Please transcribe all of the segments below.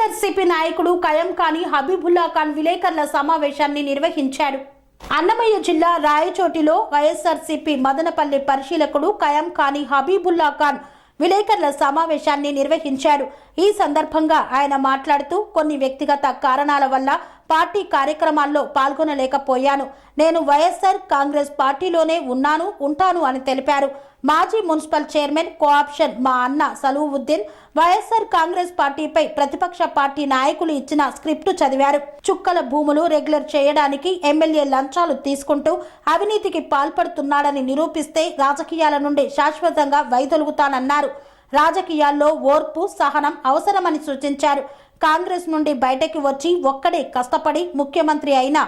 వైఎస్ఆర్సీపీ నాయకుడు కయం ఖాని హబీబుల్లా ఖాన్ విలేకరుల సమావేశాన్ని నిర్వహించాడు. అన్నమయ్య జిల్లా రాయచోటిలో వైఎస్ఆర్సీపీ మదనపల్లి పరిశీలకుడు కయం ఖాని హబీబుల్లా ఖాన్ విలేకరుల సమావేశాన్ని నిర్వహించారు ఈ సందర్భంగా ఆయన మాట్లాడుతూ కొన్ని వ్యక్తిగత కారణాల వల్ల పార్టీ కార్యక్రమాల్లో పాల్గొనలేకపోయాను. నేను వైఎస్ఆర్ కాంగ్రెస్ పార్టీలోనే ఉన్నాను ఉంటాను అని తెలిపారు. మాజీ మున్సిపల్ చైర్మన్ కోఆప్షన్ మా అన్న సలూవుద్దీన్ వైఎస్ఆర్ కాంగ్రెస్ పార్టీపై ప్రతిపక్ష పార్టీ నాయకులు ఇచ్చిన స్క్రిప్టు చదివారు. చుక్కల భూములు రెగ్యులర్ చేయడానికి ఎమ్మెల్యే లంచాలు తీసుకుంటూ అవినీతికి పాల్పడుతున్నాడని నిరూపిస్తే రాజకీయాల నుండి శాశ్వతంగా వైదొలుగుతానన్నారు. రాజకీయాల్లో ఓర్పు సహనం అవసరమని సూచించారు. కాంగ్రెస్ నుండి బయటకి వచ్చి ఒక్కడే కష్టపడి ముఖ్యమంత్రి అయిన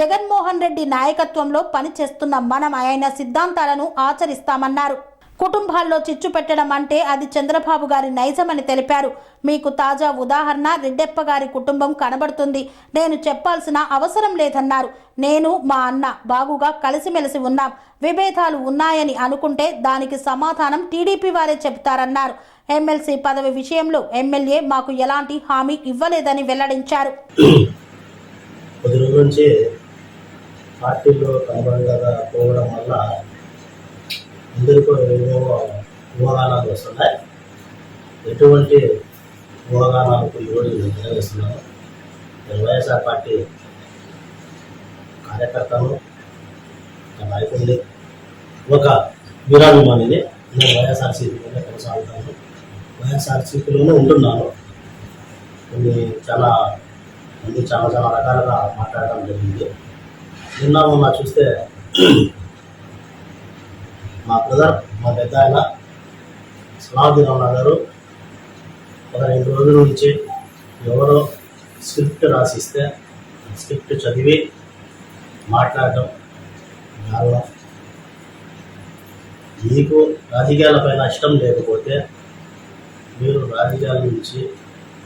జగన్మోహన్ రెడ్డి నాయకత్వంలో పనిచేస్తున్న మనం ఆయన సిద్ధాంతాలను ఆచరిస్తామన్నారు. కుటుంబాల్లో చిచ్చు పెట్టడం అంటే అది చంద్రబాబు గారి నైజమని తెలిపారు. మీకు తాజా ఉదాహరణ రెడ్డెప్ప గారి కుటుంబం కనబడుతుంది. నేను చెప్పాల్సిన అవసరం లేదన్నారు. నేను మా అన్న బాగుగా కలిసిమెలిసి ఉన్నాం. విభేదాలు ఉన్నాయని అనుకుంటే దానికి సమాధానం టీడీపీ వారే చెబుతారన్నారు. ఎమ్మెల్సీ పదవి విషయంలో ఎమ్మెల్యే మాకు ఎలాంటి హామీ ఇవ్వలేదని వెల్లడించారు. పార్టీలో కనబడగా పోవడం వల్ల అందరికీ ఏవేవో ఊహాగానాలు వస్తున్నాయి. ఎటువంటి ఊహాగానాలకు ఈరోజు నేను తెలియజేస్తున్నాను నేను వైఎస్ఆర్ పార్టీ కార్యకర్తను ఒక నాయకుడిని ఒక వీరాభిమానిని నేను వైఎస్ఆర్సీపీలోనే కొనసాగుతాను. వైఎస్ఆర్సీపీలోనే ఉంటున్నాను. కొన్ని చాలా మంది చాలా చాలా రకాలుగా మాట్లాడడం జరిగింది. నిన్న మొన్న చూస్తే మా బ్రదర్ మా పెద్ద ఆయన సలావుద్దీన్ అన్న గారు ఒక రెండు రోజుల నుంచి ఎవరో స్క్రిప్ట్ రాసిస్తే స్క్రిప్ట్ చదివి మాట్లాడటం దారుణం మీకు రాజకీయాలపైన ఇష్టం లేకపోతే మీరు రాజకీయాల నుంచి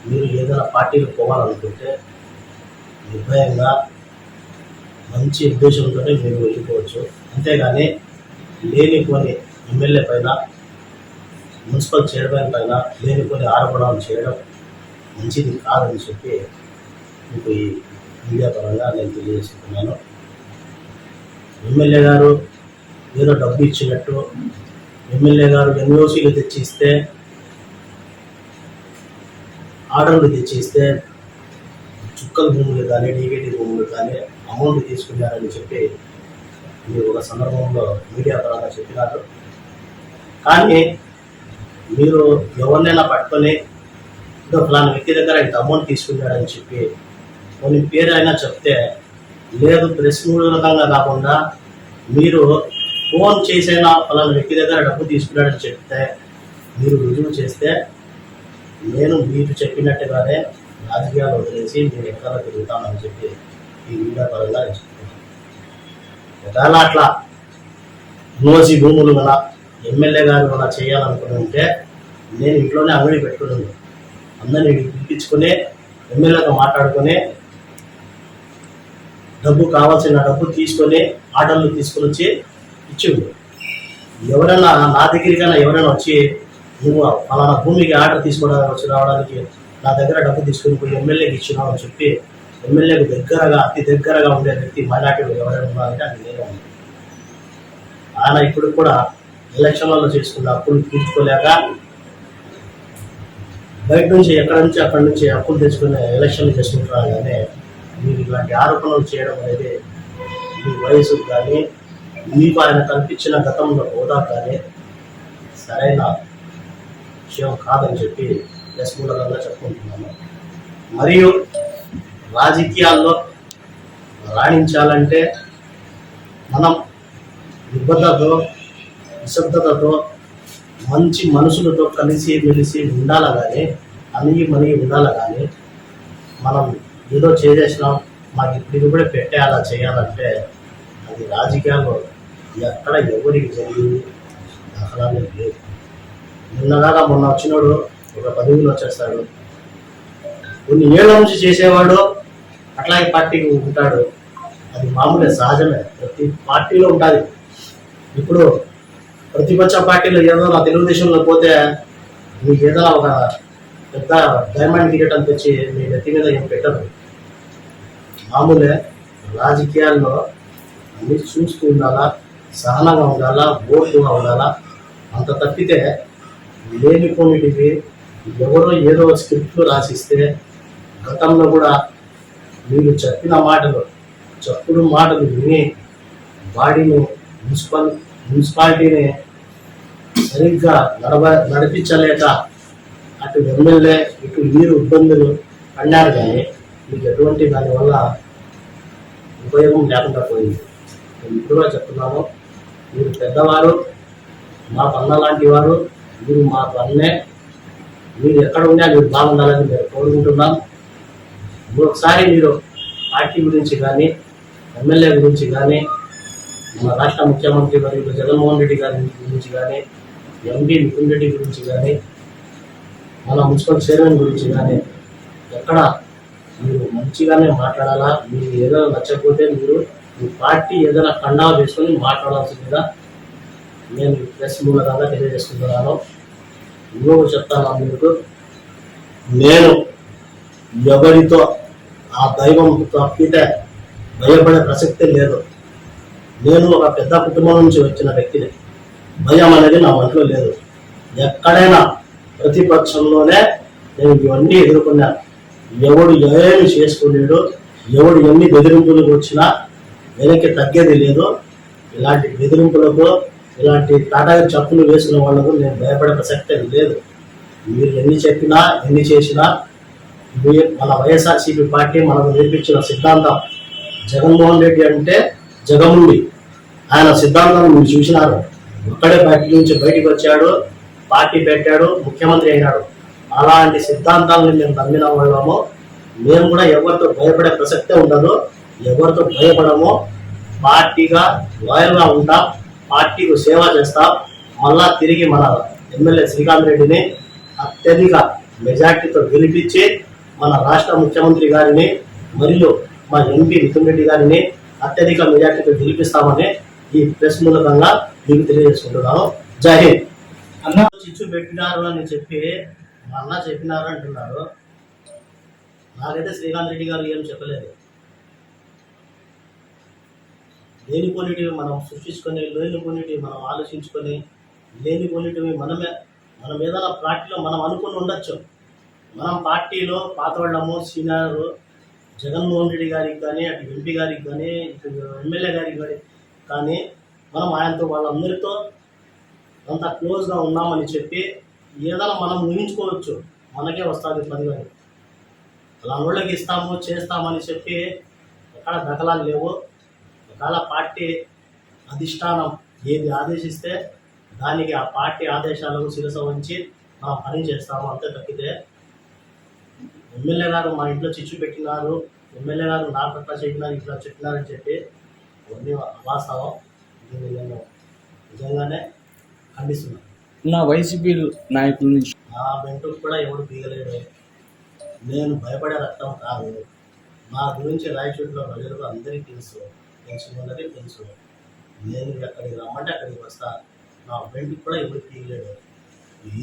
మీరు ఏదైనా పార్టీలు పోవాలనుకుంటే నిర్భయంగా మంచి ఉద్దేశంతో మీరు వెళ్ళిపోవచ్చు. అంతేగాని లేనిపోని ఎమ్మెల్యే పైన మున్సిపల్ చైర్మన్ పైన లేనిపోని ఆరోపణలు చేయడం మంచిది కాదని చెప్పి మీకు ఈ మీడియా పరంగా నేను తెలియజేసుకుంటున్నాను. ఎమ్మెల్యే గారు ఏదో డబ్బు ఇచ్చినట్టు ఎమ్మెల్యే గారు ఎన్ఓసీలు తెచ్చి ఇస్తే ఆర్డర్లు తెచ్చి ఇస్తే చుక్కల భూములు కానీ డీకేటీ భూములు కానీ అమౌంట్ తీసుకున్నారని చెప్పి మీరు ఒక సందర్భంలో మీడియా పరంగా చెప్పినారు. కానీ మీరు ఎవరినైనా పట్టుకొని ఏదో ఫలానా వ్యక్తి దగ్గర ఇంత అమౌంట్ తీసుకున్నాడని చెప్పి కొన్ని పేరు అయినా చెప్తే లేదు ప్రెస్ మూలకంగా కాకుండా మీరు ఫోన్ చేసైనా ఫలానా వ్యక్తి దగ్గర డబ్బు తీసుకున్నాడని చెప్తే మీరు రుజువు చేస్తే నేను మీరు చెప్పినట్టుగానే రాజకీయాలు వదిలేసి నేను ఎక్కడ తిరుగుతానని చెప్పి ఈ వీడియో పరంగా ఒకవేళ అట్లా మోసి భూములు గల ఎమ్మెల్యే గారు అలా చేయాలనుకుని ఉంటే నేను ఇంట్లోనే అంగడి పెట్టుకున్నాను అందరినీ పిలిపించుకుని ఎమ్మెల్యేతో మాట్లాడుకొని డబ్బు కావాల్సిన డబ్బు తీసుకొని ఆర్డర్లు తీసుకొని వచ్చి ఇచ్చిండు. ఎవరైనా నా దగ్గరికైనా ఎవరైనా వచ్చి నువ్వు ఫలానా భూమికి ఆర్డర్ తీసుకోవడానికి వచ్చి రావడానికి నా దగ్గర డబ్బు తీసుకొని పోయి ఎమ్మెల్యేకి ఇచ్చినావు అని చెప్పి ఎమ్మెల్యేకు దగ్గరగా అతి దగ్గరగా ఉండే వ్యక్తి మైనార్టీలు ఎవరైనా ఉన్నారంటే అది నేను ఆయన ఇప్పుడు కూడా ఎలక్షన్లలో చేసుకున్న అప్పులు తీర్చుకోలేక బయట నుంచి ఎక్కడి నుంచి అక్కడి నుంచి అప్పులు తెచ్చుకునే ఎలక్షన్లు చేసుకుంటున్నారు కానీ మీరు ఇలాంటి ఆరోపణలు చేయడం అనేది మీ వయసు కానీ మీకు ఆయన కల్పించిన గతంలో హోదా కానీ సరైన విషయం కాదని చెప్పి ప్లస్ మూలంగా చెప్పుకుంటున్నాను మరియు రాజకీయాల్లో రాణించాలంటే మనం నిబద్ధతో నిశ్శబ్దతతో మంచి మనుషులతో కలిసి మెలిసి ఉండాలి కానీ అణిగి మణిగి ఉండాలి కానీ మనం ఏదో చేసేసినాం మాకు ఇప్పుడు ఇది కూడా పెట్టేయాలా చేయాలంటే అది రాజకీయాల్లో ఎక్కడ ఎవరికి జరిగింది దాఖలాలు లేదు నిన్నగాక మొన్న వచ్చినోడు ఒక పదవిలో వచ్చేస్తాడు. కొన్ని ఏళ్ళ నుంచి చేసేవాడు అట్లాగే పార్టీకి ఉంటాడు. అది మామూలే సహజమే. ప్రతి పార్టీలో ఉంటుంది. ఇప్పుడు ప్రతిపక్ష పార్టీలో ఏదో నా తెలుగుదేశంలో పోతే మీకు ఏదో ఒక పెద్ద డైమండ్ కిరీటం తెచ్చి మీ నెత్తి మీద ఏం పెట్టరు. మామూలే రాజకీయాల్లో అన్ని చూస్తూ ఉండాలా సహనంగా ఉండాలా ఓర్పుగా ఉండాలా అంత తప్పితే లేనిపోనిటివి ఎవరో ఏదో స్క్రిప్ట్ రాసిస్తే గతంలో కూడా మీరు చెప్పిన మాటలు చెప్పుడు మాటలు విని బాడీని మున్సిపల్ మున్సిపాలిటీని సరిగ్గా నడవ నడిపించలేక అటు ఎమ్మెల్యే ఇటు మీరు ఇబ్బందులు పడినారు కానీ మీకు ఎటువంటి దానివల్ల ఉపయోగం లేకుండా పోయింది. నేను ఇప్పుడు చెప్తున్నాము చెప్తున్నాను మీరు పెద్దవారు మా పన్న లాంటి వారు మీరు మా పన్నే మీరు ఎక్కడ ఉన్నా మీరు బాగుండాలని మేము కోరుకుంటున్నాం. ఇంకొకసారి మీరు పార్టీ గురించి కానీ ఎమ్మెల్యే గురించి కానీ మన రాష్ట్ర ముఖ్యమంత్రి మరియు జగన్మోహన్ రెడ్డి గారి గురించి కానీ ఎంపీ నితిన్ రెడ్డి గురించి కానీ మన మున్సిపల్ చైర్మన్ గురించి కానీ ఎక్కడ మీరు మంచిగానే మాట్లాడాలా మీరు ఏదైనా నచ్చకపోతే మీరు మీ పార్టీ ఏదైనా కండా వేసుకొని మాట్లాడాల్సిందిగా నేను ప్రెస్ మూలకంగా తెలియజేసుకుంటున్నాను. ఇంకొక చెప్తాను మీకు నేను ఎవరితో ఆ దైవం తప్పితే భయపడే ప్రసక్తే లేదు. నేను ఒక పెద్ద కుటుంబం నుంచి వచ్చిన వ్యక్తిని. భయం అనేది నా ఒంట్లో లేదు. ఎక్కడైనా ప్రతిపక్షంలోనే నేను ఇవన్నీ ఎదుర్కొన్నాను ఎవడు ఏమి చేసుకునేడు ఎవడు ఎన్ని బెదిరింపులకు వచ్చినా వెనక్కి తగ్గేది లేదు. ఇలాంటి బెదిరింపులకు ఇలాంటి టాటా చెప్పులు వేసిన వాళ్ళకు నేను భయపడే ప్రసక్తే లేదు. మీరు ఎన్ని చెప్పినా ఎన్ని చేసినా మన వైఎస్ఆర్సీపీ పార్టీ మనకు నేర్పించిన సిద్ధాంతం జగన్మోహన్ రెడ్డి అంటే జగముండి. ఆయన సిద్ధాంతాన్ని మీరు చూసినారు. ఒక్కడే పార్టీ నుంచి బయటికి వచ్చాడు పార్టీ పెట్టాడు ముఖ్యమంత్రి అయినాడు. అలాంటి సిద్ధాంతాలను మేము నమ్మిన వాళ్ళము. మేము కూడా ఎవరితో భయపడే ప్రసక్తే ఉండదు. ఎవరితో భయపడము పార్టీగా లాయల్గా ఉంటాం పార్టీకి సేవ చేస్తాం. మళ్ళా తిరిగి మన ఎమ్మెల్యే శ్రీకాంత్ రెడ్డిని అత్యధిక మెజార్టీతో గెలిపించి మన రాష్ట్ర ముఖ్యమంత్రి గారిని మరియు మా ఎంపీ మిథున్ రెడ్డి గారిని అత్యధిక మెజార్టీతో గెలిపిస్తామని ఈ ప్రెస్ మూలకంగా మీకు తెలియజేసుకుంటున్నాను. జై హింద్. అన్న చిచ్చు పెట్టినారు అని చెప్పి మా అన్న చెప్పినారు అంటున్నారు. నాకైతే శ్రీకాంత్ రెడ్డి గారు ఏం చెప్పలేదు. లేని కొన్నిటివి మనం సృష్టించుకొని లేని కొన్నిటివి మనం ఆలోచించుకొని లేని కొన్నిటివి మనమే మనం ఏదైనా పార్టీలో మనం అనుకుని ఉండొచ్చు. మనం పార్టీలో పాతవాళ్ళము సీనియర్ జగన్మోహన్ రెడ్డి గారికి కానీ అటు ఎంపీ గారికి కానీ ఇటు ఎమ్మెల్యే గారికి కానీ కానీ మనం ఆయనతో వాళ్ళందరితో అంత క్లోజ్గా ఉన్నామని చెప్పి ఏదైనా మనం ఊహించుకోవచ్చు. మనకే వస్తుంది పని కానీ అలా వాళ్ళకి ఇస్తాము చేస్తామని చెప్పి ఎక్కడ దఖలాలు లేవు. ఒకవేళ పార్టీ అధిష్టానం ఏది ఆదేశిస్తే దానికి ఆ పార్టీ ఆదేశాలకు శిరస వంచి మనం పని చేస్తాము అంతే తప్పితే ఎమ్మెల్యే గారు మా ఇంట్లో చిచ్చు పెట్టినారు. ఎమ్మెల్యే గారు నా పట్ల చెప్పినారు ఇట్లా చెప్పినారని చెప్పి అవన్నీ వాస్తవం దీన్ని నేను నిజంగానే ఖండిస్తున్నాను. నా వైసీపీ నాయకుల నుంచి నా వెంట్రుకు కూడా ఎవడు పీగలేడు నేను భయపడే రక్తం కాదు. నా గురించి రాయచోట్ల ప్రజలకు అందరికీ తెలుసు. తెలిసిన వాళ్ళకి తెలుసు. నేను ఎక్కడికి రమ్మంటే అక్కడికి వస్తా. నా వెంట్రుకు కూడా ఎవడు పీగలేడు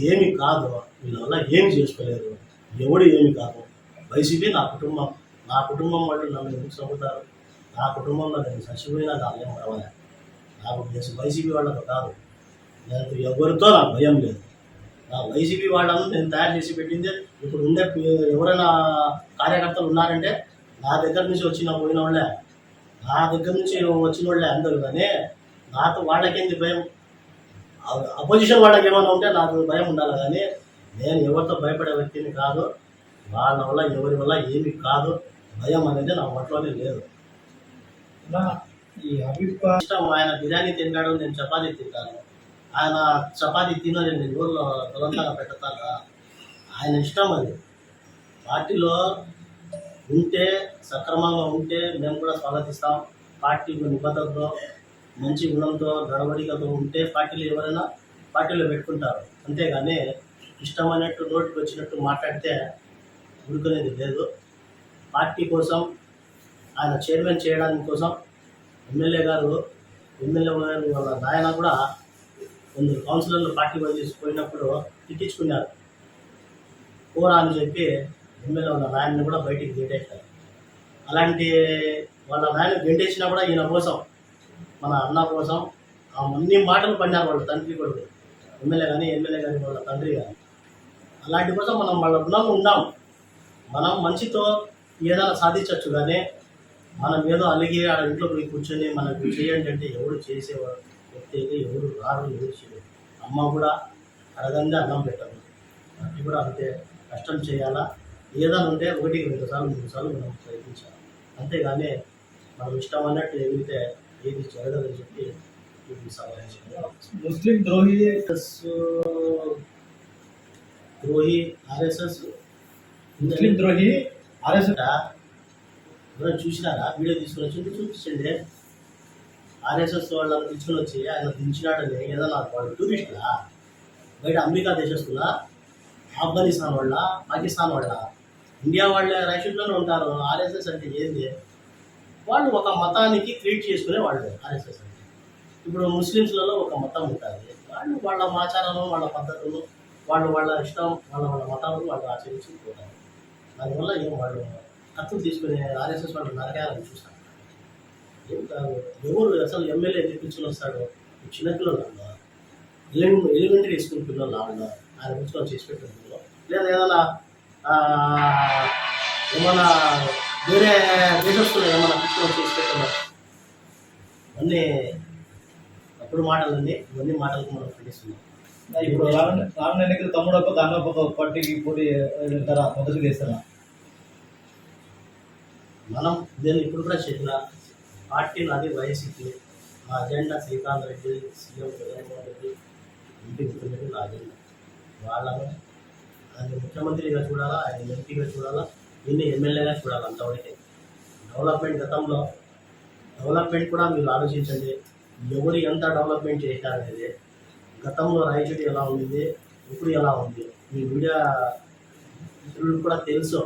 ఏమి కాదు. వీళ్ళ వల్ల ఏమి చేసుకోలేరు. ఎవడు ఏమి కాదు. వైసీపీ నా కుటుంబం. నా కుటుంబం వాళ్ళు నన్ను ఎందుకు చంపుతారు? నా కుటుంబంలో నేను చచ్చిపోయినా నాకు ఏం రావాలి నాకు వైసీపీ వాళ్ళతో కాదు. నాకు ఎవరితో నాకు భయం లేదు. నా వైసీపీ వాళ్ళను నేను తయారు చేసి పెట్టింది ఇప్పుడు ఉండే ఎవరైనా కార్యకర్తలు ఉన్నారంటే నా దగ్గర నుంచి వచ్చిన పోయిన వాళ్ళే నా దగ్గర నుంచి వచ్చిన వాళ్ళే అందరూ కానీ నాతో వాళ్ళకేంది భయం? అపోజిషన్ వాళ్ళకి ఏమైనా ఉంటే నాకు భయం ఉండాలి కానీ నేను ఎవరితో భయపడే వ్యక్తిని కాదు వాళ్ళ వల్ల ఎవరి వల్ల ఏమి కాదు భయం అనేది నా ఒంట్లోనే లేదు. ఈ అభిప్రాయం ఇష్టం ఆయన బిర్యానీ తింటాడు నేను చపాతీ తింటాను. ఆయన చపాతీ తినని నేను ఊళ్ళో బలవంతంగా పెడతాను? ఆయన ఇష్టం అది. పార్టీలో ఉంటే సక్రమంగా ఉంటే మేము కూడా స్వాగతిస్తాం. పార్టీ నిబద్ధతతో మంచి గుణంతో నడవడికతో ఉంటే పార్టీలు ఎవరైనా పార్టీలో పెట్టుకుంటారు. అంతేగాని ఇష్టమైనట్టు నోటికి వచ్చినట్టు మాట్లాడితే ఊరుకునేది లేదు. పార్టీ కోసం ఆయన చైర్మన్ చేయడానికి కోసం ఎమ్మెల్యే గారు ఎమ్మెల్యే గారు వాళ్ళ నాయన కూడా కొందరు కౌన్సిలర్లు పార్టీ పోయి పోయినప్పుడు తిట్టించుకున్నారు. పోరా అని చెప్పి ఎమ్మెల్యే వాళ్ళ నాయన్ని కూడా బయటికి గెంటేశారు అలాంటి వాళ్ళ నాయన గెంటేసినా కూడా ఈయన కోసం మన అన్న కోసం ఆ అన్ని మాటలు పడినారు వాళ్ళ తండ్రి కొడుకు. ఎమ్మెల్యే కానీ ఎమ్మెల్యే కానీ వాళ్ళ తండ్రి కానీ అలాంటి కోసం మనం వాళ్ళ రుణంగా ఉన్నాం మనం మంచితో ఏదైనా సాధించవచ్చు కానీ మనం ఏదో అలిగి ఆడ ఇంట్లో పోయి కూర్చొని మనకు చేయండి అంటే ఎవరు చేసేవాడు? వ్యక్తి అయితే ఎవరు రారు ఎవరు చేయరు. అమ్మ కూడా అడగంగా అన్నం పెట్టదు. అది కూడా అంతే. కష్టం చేయాలా? ఏదైనా ఉంటే ఒకటికి రెండు సార్లు మూడు సార్లు మనం ప్రయత్నించాలి. అంతేగాని మనం ఇష్టం అన్నట్టు ఎగిరితే ఏది జరగదని చెప్పి ముస్లిం ద్రోహి ద్రోహి ఆర్ఎస్ఎస్ ముస్లిం ద్రోహి ఆర్ఎస్ఎస్ ఎవరైనా చూసినారా? వీడియో తీసుకొని వచ్చి చూపించండి. ఆర్ఎస్ఎస్ వాళ్ళని తీసుకొని వచ్చి ఆయన దించినాడని ఏదైనా వాళ్ళు టూరిస్టులా? బయట అమెరికా దేశస్తులా? ఆఫ్ఘనిస్తాన్ వాళ్ళ? పాకిస్తాన్ వాళ్ళ? ఇండియా వాళ్ళ రైషన్లోనే ఉంటారు. ఆర్ఎస్ఎస్ అంటే ఏంది? వాళ్ళు ఒక మతానికి క్రియేట్ చేసుకునే వాళ్ళు ఆర్ఎస్ఎస్ అంటే. ఇప్పుడు ముస్లిమ్స్లలో ఒక మతం ఉంటుంది. వాళ్ళు వాళ్ళ ఆచారాలు వాళ్ళ పద్ధతులు వాళ్ళు వాళ్ళ ఇష్టం వాళ్ళ వాళ్ళ మతాలను వాళ్ళు ఆచరించుకుంటారు దానివల్ల ఏం వాళ్ళు కత్తులు తీసుకుని ఆర్ఎస్ఎస్ వాళ్ళు నరకాలని చూస్తాను ఏం కాదు ఎవరు అసలు ఎమ్మెల్యే తెప్పించుకుని వస్తాడు? ఈ చిన్నపిల్లలు ఉన్నారు ఎలిమెంట్ ఎలిమెంటరీ స్కూల్ పిల్లలు వాళ్ళు ఆయన ఉంచుకొని చేసి పెట్టడంలో లేదా ఏదైనా ఏమైనా వేరే దేశస్తులు ఏమైనా తీసుకొని చేసి పెట్టడం అన్నీ అప్పుడు మాటలన్నీ ఇవన్నీ మాటలకు మనం ఖండిస్తున్నాం. ఇప్పుడు రానున్న ఎన్నికలు తమ్ముడు ఒక అన్న పార్టీకి పోటీ వెళ్తారా మొదటిగా వేస్తారా మనం నేను ఇప్పుడు కూడా చెప్పిన పార్టీ నాది వైసీపీ మా agenda Srikanth Reddy CM Jaganmohan Reddy MP ముఖ్యమంత్రి నా అజెండా. వాళ్ళను ఆయన ముఖ్యమంత్రిగా చూడాలా ఆయన ఎంపీగా చూడాలా దీన్ని ఎమ్మెల్యేగా చూడాలి అంతవరకే. డెవలప్మెంట్ గతంలో డెవలప్మెంట్ కూడా మీరు ఆలోచించండి. ఎవరు ఎంత డెవలప్మెంట్ చేశారనేది గతంలో రాయచోటి ఎలా ఉంది ఇప్పుడు ఎలా ఉంది? మీ మీడియా మిత్రులకు కూడా తెలుసు.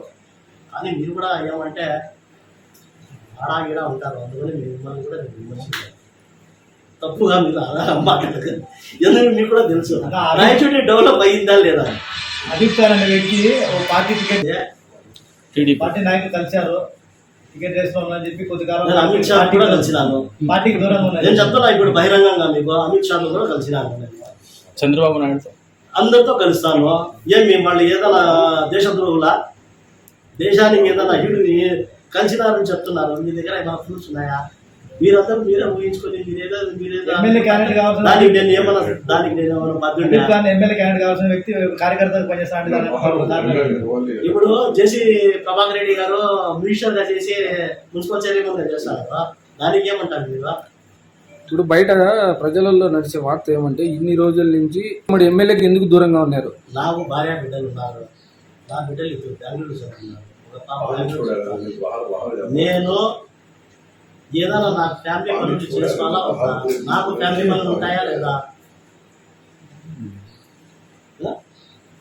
కానీ మీరు కూడా ఏమంటే ఆడా ఈడా ఉంటారు. అందుకని మీరు మిమ్మల్ని కూడా నేను విమర్శించాను. తప్పుగా మీరు అలా మాట్లాడదు ఎందుకంటే మీకు కూడా తెలుసు. రాయచోటి డెవలప్ అయ్యిందా లేదా? అనే వ్యక్తి ఒక పార్టీ టికెట్ పార్టీ నాయకులు కలిశారు. టికెట్ వేసుకోవాలని చెప్పి కొద్ది కాలం నేను అమిత్ షా కూడా కలిసినాను. పార్టీకి దూరంగా నేను చెప్తున్నా ఇప్పుడు బహిరంగంగా మీకు. అమిత్ షాను కూడా కలిసినాను. నేను. చంద్రబాబు నాయుడు అందరితో కలుస్తాను. ఏమి వాళ్ళు ఏదైనా దేశద్రోహులా? దేశానికి ఏదైనా హిడు కలిసినారని చెప్తున్నారు. మీ దగ్గర ఏమైనా ప్రూఫ్స్ ఉన్నాయా? మీరందరూ మీరే ఊహించుకొని మీరేదో మీరేదో దానికి నేను ఏమన్నా దానికి నేను ఏమన్నా ఎమ్మెల్యే క్యాండిడేట్ కావాల్సిన వ్యక్తి కార్యకర్తలు ఇప్పుడు జేసీ ప్రభాకర్ రెడ్డి గారు మినిస్టర్గా చేసి మున్సిపల్ చైర్మన్గా చేస్తారు దానికి ఏమంటారు మీరు? ఇప్పుడు బయట ప్రజలలో నడిచే వార్త ఏమంటే ఇన్ని రోజుల నుంచి మరి ఎమ్మెల్యేకి ఎందుకు దూరంగా ఉన్నారు? నాకు భార్య బిడ్డలు ఉన్నారు. నా బిడ్డలు ఇప్పుడు బెంగళూరు చదువుతున్నారు. నేను ఏదైనా నా ఫ్యామిలీ పనులు చేసుకోవాలా? నాకు ఫ్యామిలీ పనులు ఉంటాయా లేదా?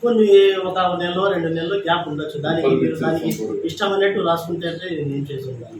కొన్ని ఒక నెలలో రెండు నెలలు గ్యాప్ ఉండొచ్చు. దానికి మీరు దానికి ఇష్టమైనట్టు రాసుకుంటే అంటే నేను ఏం చేసి ఉండాలి